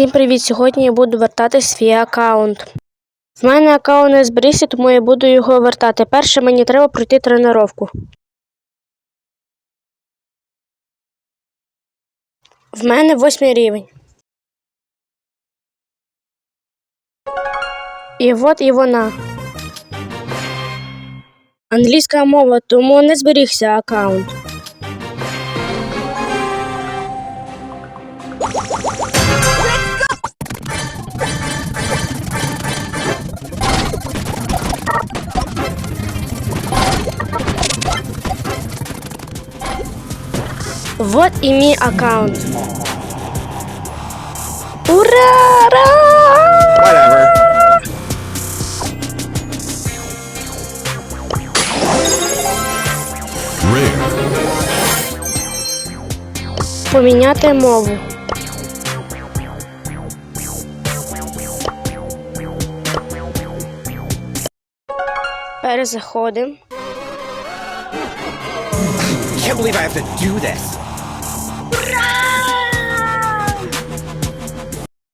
Всім привіт! Сьогодні я буду вертати свій аккаунт. В мене аккаунт не зберігся, тому я буду його вертати. Перше мені треба пройти тренировку. В мене восьмий рівень. І от і вона. Англійська мова, тому не зберігся аккаунт. Вот и мій аккаунт. Ура! Whatever. Поміняти мову. Перезаходимо. Can't believe I have to do this.